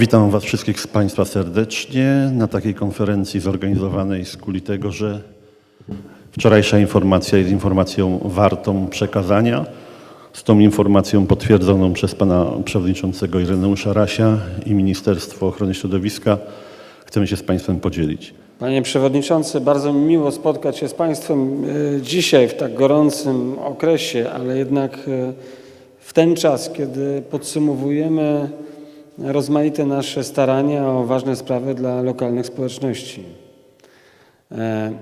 Witam Was wszystkich z Państwa serdecznie na takiej konferencji zorganizowanej z kuli tego, że wczorajsza informacja jest informacją wartą przekazania. Z tą informacją potwierdzoną przez Pana Przewodniczącego Ireneusza Rasia i Ministerstwo Ochrony Środowiska chcemy się z Państwem podzielić. Panie Przewodniczący, bardzo mi miło spotkać się z Państwem e, dzisiaj w tak gorącym okresie, ale jednak e, w ten czas, kiedy podsumowujemy rozmaite nasze starania o ważne sprawy dla lokalnych społeczności. E,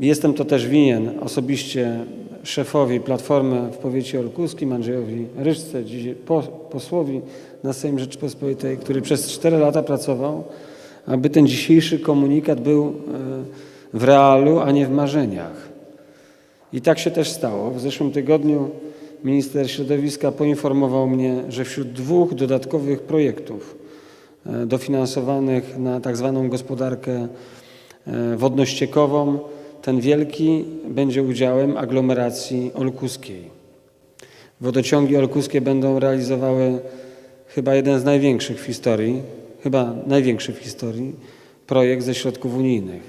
Jestem to też winien osobiście szefowi Platformy w powiecie olkuskim, Andrzejowi Ryszce, posłowi na Sejm Rzeczypospolitej, który przez 4 lata pracował, aby ten dzisiejszy komunikat był e, w realu, a nie w marzeniach. I tak się też stało. W zeszłym tygodniu minister środowiska poinformował mnie, że wśród dwóch dodatkowych projektów e, dofinansowanych na tak zwaną gospodarkę e, wodno-ściekową, ten wielki będzie udziałem aglomeracji olkuskiej. Wodociągi olkuskie będą realizowały chyba jeden z największych w historii, chyba największy w historii projekt ze środków unijnych.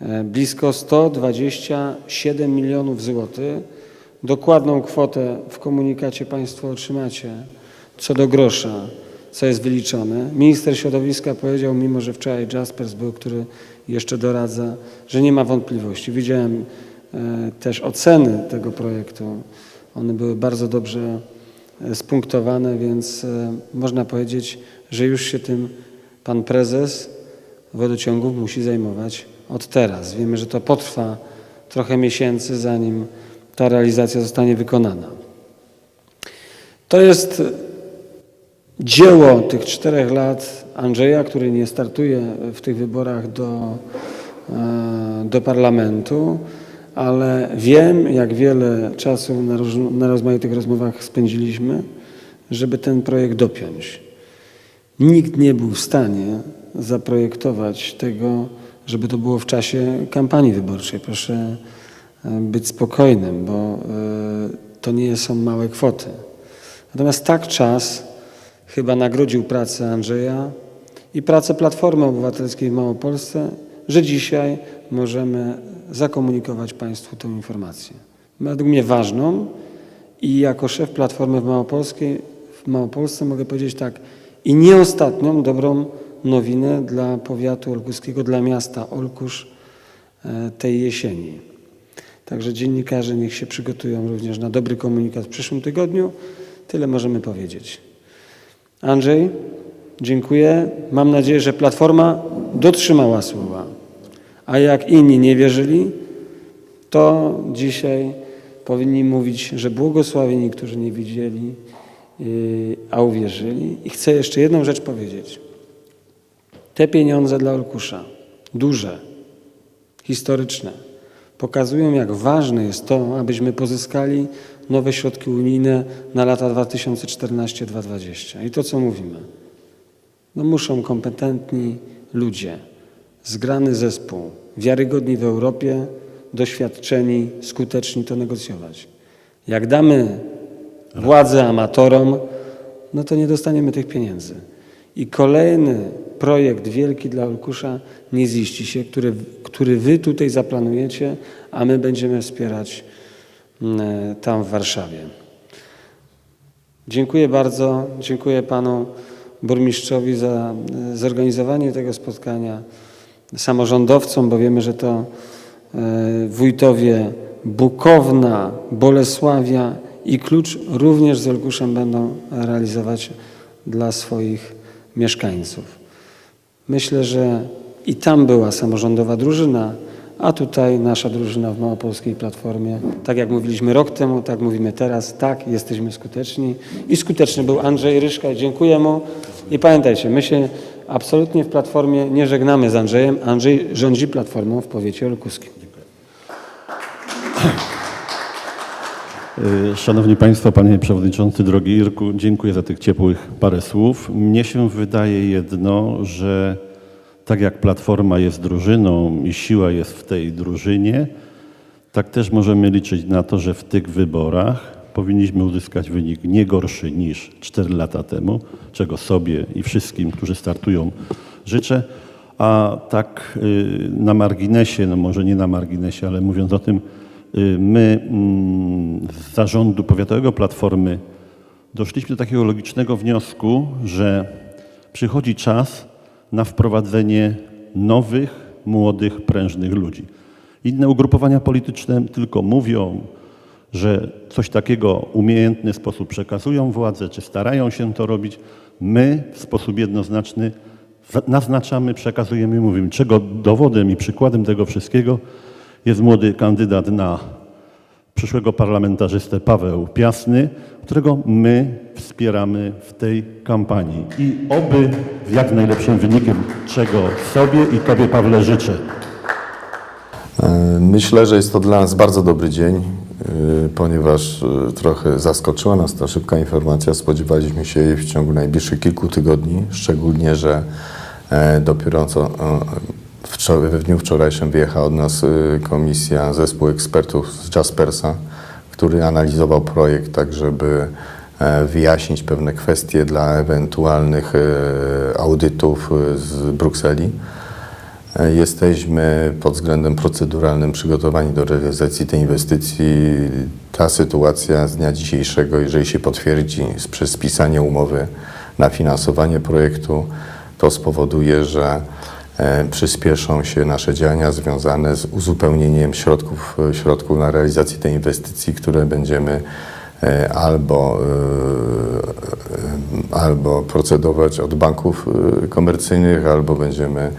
E, Blisko 127 milionów złotych. Dokładną kwotę w komunikacie Państwo otrzymacie co do grosza, co jest wyliczone. Minister środowiska powiedział, mimo że wczoraj Jaspers był, który jeszcze doradza, że nie ma wątpliwości. Widziałem e, też oceny tego projektu. One były bardzo dobrze e, spunktowane, więc e, można powiedzieć, że już się tym pan prezes wodociągów musi zajmować od teraz. Wiemy, że to potrwa trochę miesięcy, zanim ta realizacja zostanie wykonana. To jest dzieło tych czterech lat Andrzeja, który nie startuje w tych wyborach do, e, do parlamentu, ale wiem, jak wiele czasu na, róż, na rozmaitych rozmowach spędziliśmy, żeby ten projekt dopiąć. Nikt nie był w stanie zaprojektować tego, żeby to było w czasie kampanii wyborczej. Proszę być spokojnym, bo e, to nie są małe kwoty. Natomiast tak czas chyba nagrodził pracę Andrzeja i pracę Platformy Obywatelskiej w Małopolsce, że dzisiaj możemy zakomunikować Państwu tę informację. Według mnie ważną i jako szef Platformy w Małopolskiej, w Małopolsce mogę powiedzieć tak, i nie ostatnią dobrą nowinę dla powiatu olkuskiego, dla miasta Olkusz e, tej jesieni. Także dziennikarze niech się przygotują również na dobry komunikat w przyszłym tygodniu. Tyle możemy powiedzieć. Andrzej, dziękuję. Mam nadzieję, że Platforma dotrzymała słowa. A jak inni nie wierzyli, to dzisiaj powinni mówić, że błogosławieni, którzy nie widzieli, yy, a uwierzyli. I chcę jeszcze jedną rzecz powiedzieć. Te pieniądze dla Olkusza, duże, historyczne, pokazują, jak ważne jest to, abyśmy pozyskali nowe środki unijne na lata 2014-2020. I to, co mówimy. No muszą kompetentni ludzie, zgrany zespół, wiarygodni w Europie, doświadczeni, skuteczni to negocjować. Jak damy władzę amatorom, no to nie dostaniemy tych pieniędzy. I kolejny projekt wielki dla Olkusza nie ziści się, który, który wy tutaj zaplanujecie, a my będziemy wspierać mm, tam w Warszawie. Dziękuję bardzo. Dziękuję panu burmistrzowi za e, zorganizowanie tego spotkania, samorządowcom, bo wiemy, że to e, wójtowie Bukowna, Bolesławia i Klucz również z Olkuszem będą realizować dla swoich mieszkańców. Myślę, że i tam była samorządowa drużyna, a tutaj nasza drużyna w Małopolskiej Platformie. Tak jak mówiliśmy rok temu, tak mówimy teraz, tak, jesteśmy skuteczni. I skuteczny był Andrzej Ryszka, dziękuję mu. I pamiętajcie, my się absolutnie w Platformie nie żegnamy z Andrzejem. Andrzej rządzi Platformą w powiecie olkuskim. Y, Szanowni Państwo, Panie Przewodniczący, drogi Irku, dziękuję za tych ciepłych parę słów. Mnie się wydaje jedno, że tak jak Platforma jest drużyną i siła jest w tej drużynie, tak też możemy liczyć na to, że w tych wyborach powinniśmy uzyskać wynik nie gorszy niż 4 lata temu, czego sobie i wszystkim, którzy startują, życzę. A tak y, na marginesie, no może nie na marginesie, ale mówiąc o tym, y, my mm, z zarządu powiatowego Platformy doszliśmy do takiego logicznego wniosku, że przychodzi czas na wprowadzenie nowych, młodych, prężnych ludzi. Inne ugrupowania polityczne tylko mówią, że coś takiego umiejętny sposób przekazują władzę, czy starają się to robić. My w sposób jednoznaczny za- naznaczamy, przekazujemy, mówimy, czego dowodem i przykładem tego wszystkiego jest młody kandydat na przyszłego parlamentarzystę Paweł Piasny, którego my wspieramy w tej kampanii. I oby z jak najlepszym wynikiem, czego sobie i Tobie, Pawle, życzę. E, Myślę, że jest to dla nas bardzo dobry dzień, e, ponieważ e, trochę zaskoczyła nas ta szybka informacja. Spodziewaliśmy się jej w ciągu najbliższych kilku tygodni, szczególnie, że dopiero co wczoraj, w dniu wczorajszym wyjechała od nas e, komisja, zespół ekspertów z Jaspersa, który analizował projekt tak, żeby e, wyjaśnić pewne kwestie dla ewentualnych e, audytów e, z Brukseli. E, Jesteśmy pod względem proceduralnym przygotowani do realizacji tej inwestycji. Ta sytuacja z dnia dzisiejszego, jeżeli się potwierdzi przez spisanie umowy na finansowanie projektu, to spowoduje, że przyspieszą się nasze działania związane z uzupełnieniem środków, e, środków na realizację tej inwestycji, które będziemy e, albo, e, albo procedować od banków e, komercyjnych, albo będziemy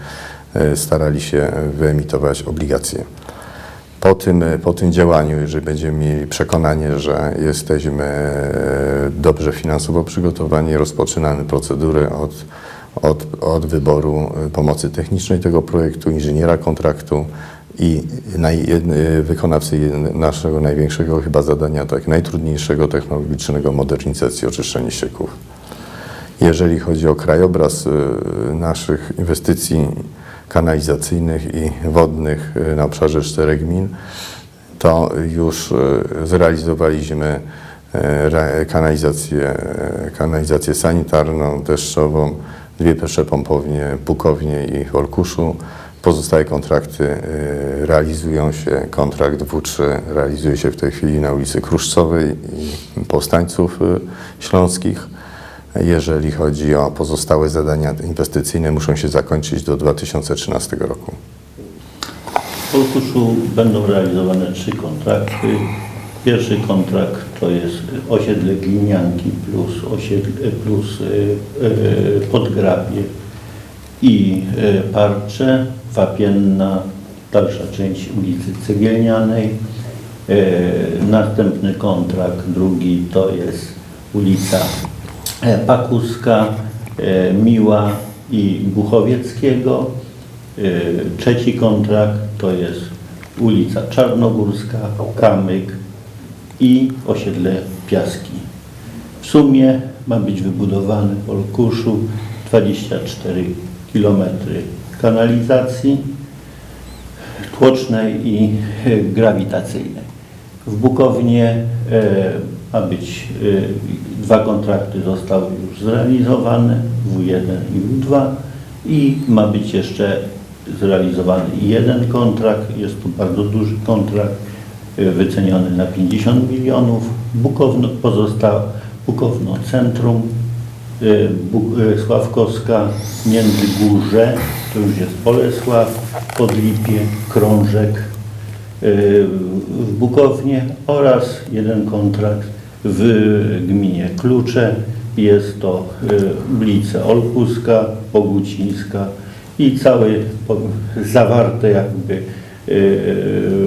e, starali się wyemitować obligacje. Po tym, po tym działaniu, jeżeli będziemy mieli przekonanie, że jesteśmy e, dobrze finansowo przygotowani, rozpoczynamy procedurę od, od, od wyboru e, pomocy technicznej tego projektu, inżyniera kontraktu i naj, wykonawcy naszego największego chyba zadania, tak najtrudniejszego technologicznego modernizacji oczyszczania ścieków. Jeżeli chodzi o krajobraz y, naszych inwestycji kanalizacyjnych i wodnych y, na obszarze czterech gmin, to już y, zrealizowaliśmy y, re- kanalizację, y, kanalizację sanitarną, deszczową, dwie przepompownie w Bukownie i Olkuszu. Pozostałe kontrakty y, realizują się. Kontrakt W3 realizuje się w tej chwili na ulicy Kruszcowej i Powstańców y, Śląskich. Jeżeli chodzi o pozostałe zadania inwestycyjne, muszą się zakończyć do 2013 roku. W Olkuszu będą realizowane trzy kontrakty. Pierwszy kontrakt to jest osiedle Glinianki plus, osiedle, plus y, y, Podgrabie i y, Parcze, Wapienna, dalsza część ulicy Cegielnianej. Następny kontrakt, drugi to jest ulica e, Pakuska, e, Miła i Buchowieckiego. Trzeci kontrakt to jest ulica Czarnogórska, Kamyk i osiedle Piaski. W sumie ma być wybudowany w Olkuszu 24 km kanalizacji tłocznej i e, grawitacyjnej. W Bukownie e, ma być, e, dwa kontrakty zostały już zrealizowane, W1 i W2 i ma być jeszcze zrealizowany jeden kontrakt, jest to bardzo duży kontrakt, wyceniony na 50 milionów. Bukowno pozostał Bukowno Centrum, y, y, Sławkowska, Międzygórze, to już jest Bolesław, Podlipie, Krążek y, w Bukownie oraz jeden kontrakt w gminie Klucze. Jest to ulice Olkuska, Bogucińska i całe po- zawarte jakby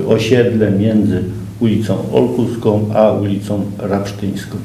osiedle między ulicą Olkuską a ulicą Rapsztyńską.